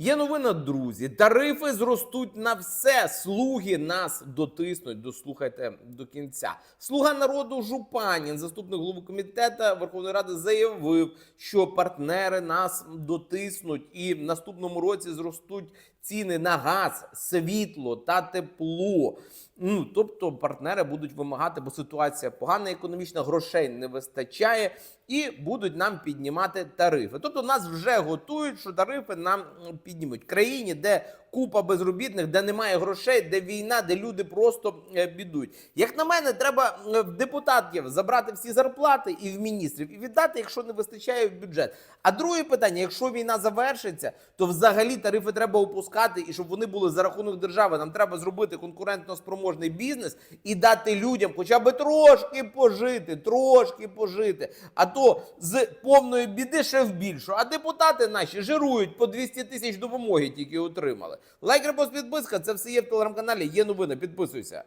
Є новина, друзі. Тарифи зростуть на все. Слуги нас дотиснуть. Дослухайте до кінця. Слуга народу Жупанін, заступник голови комітету Верховної Ради, заявив, що партнери нас дотиснуть, і в наступному році зростуть ціни на газ, світло та тепло. Ну тобто партнери будуть вимагати, бо ситуація погана, економічна грошей не вистачає, і будуть нам піднімати тарифи. Тобто нас вже готують, що тарифи нам піднімуть. Країні, де купа безробітних, де немає грошей, де війна, де люди просто е, бідують. Як на мене, треба е, в депутатів забрати всі зарплати і в міністрів і віддати, якщо не вистачає в бюджет. А друге питання: якщо війна завершиться, то взагалі тарифи треба опускати, і щоб вони були за рахунок держави. Нам треба зробити конкурентно спроможний бізнес і дати людям хоча б трошки пожити, трошки пожити. А то з повної біди ще в більшу. А депутати наші жирують по 200 тисяч допомоги, тільки отримали. Лайк, репост, підписка. Це все є в телеграм-каналі. Є новини. Підписуйся.